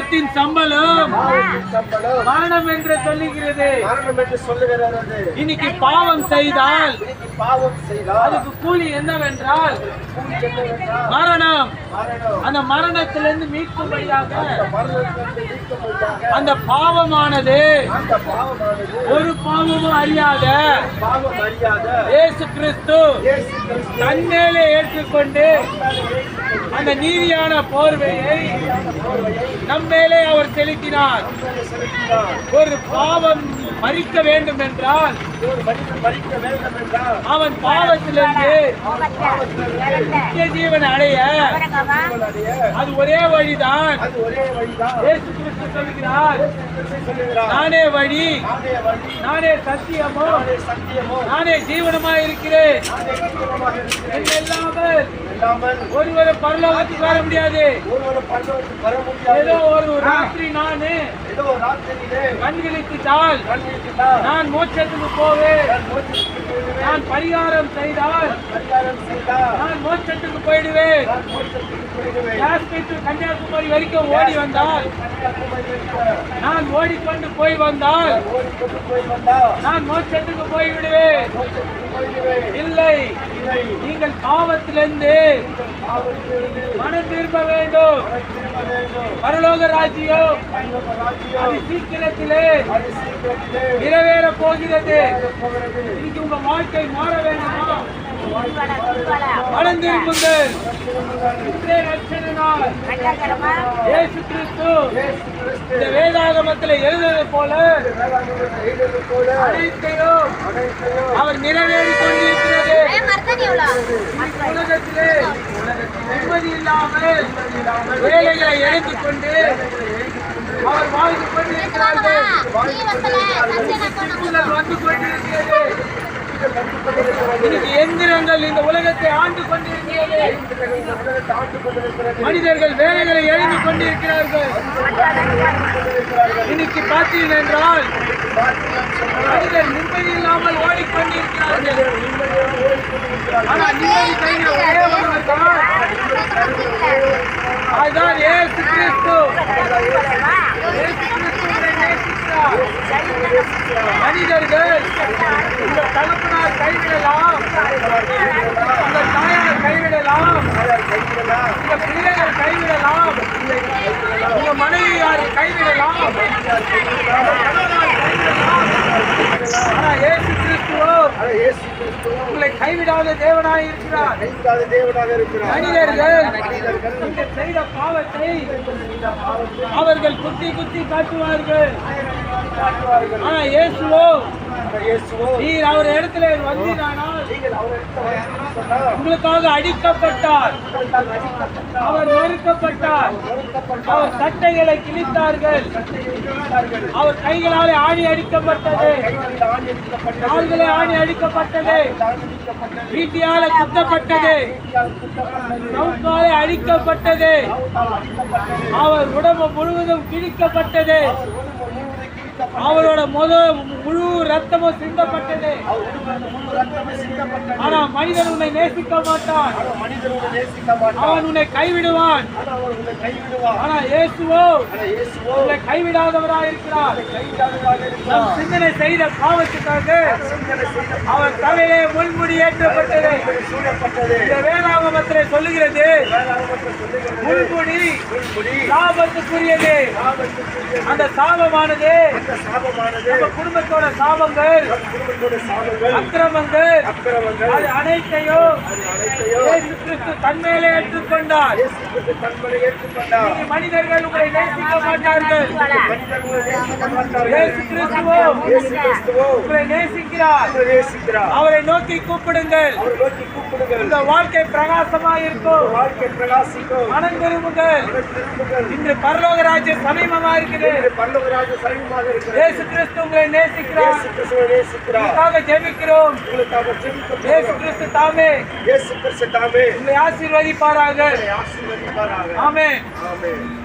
பாவத்தின் சம்பளம். மரணம் என்று சொல்லுகிறது. மரணம் என்று சொல்லுகிறது. இன்னைக்கு பாவம் செய்தால் பாவம் செய்தால் அதுக்கு கூலி என்னவென்றால் மரணம். அந்த மரணத்திலிருந்து மீட்கும்படியாக அந்த பாவமானது ஒரு பாவமும் அறியாத இயேசு கிறிஸ்து தன்மேலே ஏற்றுக்கொண்டு அந்த நீதியான போர்வையை நம்மேலே அவர் செலுத்தினார். செலுத்தினார். ஒரு பாவம் மறிக்க வேண்டும் என்றால் அவன் பாவத்திலிருந்து நித்திய ஜீவன் அடைய அது ஒரே வழிதான். ஒரே சொல்கிறார் நானே வழி நானே நானே சத்தியமோ நானே ஜீவனமா இருக்கிறேன் ஒருவரை ஜீவனமாக இருக்கிறேன் பரலோகத்துக்கு வர முடியாது. ஏதோ ஒரு ராத்திரி நானு கண்களுக்கு ராத்திரியிலே நான் மோட்சத்துக்கு போவேன். நான் பரிகாரம் செய்தால் பரிகாரம் செய்தால் நான் மோட்சத்துக்கு போயிடுவேன் நான் மோட்சத்துக்கு. காஷ்மீர் to கன்னியாகுமரி வரைக்கும் ஓடி வந்தால் நான் ஓடிக்கொண்டு போய் வந்தால் ஓடிக்கொண்டு போய் வந்தால் நான் மோட்சத்துக்கு போய் விடுவேன். இல்லை. நீங்கள் பாவத்திலிருந்து மனம் திரும்ப வேண்டும். பரலோக ராஜ்யம். அது சீக்கிரத்திலே நிறைவேற போகிறது. இன்னைக்கு உங்க வாழ்க்கை மாற வேண்டுமா? நாள். இயேசு கிறிஸ்து இயேசு கிறிஸ்து இந்த வேதாகமத்தில் எழுதுவது போல அனைத்தையும் அவர் நிறைவேறி கொண்டிருக்கிறது. உலகத்திலே நிம்மதி இல்லாமல் வேலைகளை இழந்துக் கொண்டு அவர் வாழ்ந்து கொண்டிருக்கிறார்கள். வந்து கொண்டிருக்கிறது. இன்னைக்கு எந்திரங்கள் இந்த உலகத்தை ஆண்டு கொண்டிருக்கிறது. இந்த உலகத்தை ஆண்டு கொண்டிருக்கிறது. மனிதர்கள் வேலைகளை எழுதி கொண்டிருக்கிறார்கள். இன்னைக்கு பார்த்தீர்கள் என்றால் மனிதர் நிம்மதி இல்லாமல் ஓடிக்கொண்டிருக்கிறார்கள். ஆனால் நிம்மதி கையில் ஒரே ஒருவர் தான் அதுதான் ஏசு கிறிஸ்து இயேசு கிறிஸ்துவை நேசிக்கிறார். மனிதர்கள் இந்த தகப்பனார் கைவிடலாம் இந்த தாயார் கைவிடலாம் இந்த பிள்ளைகள் கைவிடலாம் உங்க மனைவியார் கைவிடலாம் ஆனா இயேசு கிறிஸ்துவோ ஆனால் இயேசு கிறிஸ்து உங்களை கைவிடாத தேவனாய் இருக்கிறார் கைவிடாத தேவனாக இருக்கிறார். மனிதர்கள் நீங்கள் செய்த பாவத்தை அவர்கள் குத்தி குத்தி காட்டுவார்கள். ஆனா இயேசுவோ நீர் அவர் இடத்துல வந்தீரானால் உங்களுக்காக அடிக்கப்பட்டார். அவர் நொறுக்கப்பட்டார் அவர் சட்டைகளை கிழித்தார்கள். அவர் கைகளாலே ஆணி அடிக்கப்பட்டது. கால்களே ஆணி அடிக்கப்பட்டது. வீட்டியால குத்தப்பட்டது. நவுக்காலே அடிக்கப்பட்டது. அவர் உடம்பு முழுவதும் கிழிக்கப்பட்டது. அவரோட முத முழு ரத்தமும் சிந்தப்பட்டது. ஆனா மனிதன் உன்னை நேசிக்க மாட்டான். அவன் உன்னை கைவிடுவான். ஆனா இயேசுவோ உன்னை கைவிடாதவராக இருக்கிறார். சிந்தனை செய்த பாவத்துக்காக அவர் தலையிலே முள்முடி ஏற்றப்பட்டது. இந்த வேதாகமத்திலே சொல்லுகிறது. முள்முடி முடி சாபத்துக்குரியது. சாபத்துக்குரிய அந்த சாபமானது. நம்ம குடும்பத்தோட சாபங்கள். அக்கிரமங்கள். அது அனைத்தையும் தன்மையிலே ஏற்றுக்கொண்டார். மனிதர்கள் உங்களை நேசிக்க மாட்டார்கள். உங்களை நேசிக்கிறார். அவரை நோக்கி கூப்பிடுங்கள். நோக்கி கூப்பிடுங்கள். இந்த வாழ்க்கை பிரகாசமா இருக்கும் வாழ்க்கை பிரகாசிக்கும். மனம் திரும்புங்கள். இன்று பரலோக ராஜ்யம் சமீபமா இருக்குது இன்று பல்லவராஜ சமீபமாக இருக்கிறது இயேசு கிறிஸ்து உங்களை நேசிக்கிறார். ஜெபிக்கிறோம். உங்களுக்காக ஜெபிக்க இயேசு கிறிஸ்து தாமே. இயேசு கிறிஸ்து தாமே. உங்களை ஆசீர்வதிப்பாராக. ஆசீர்வதிப்பாராக. ஆமென். ஆமென்.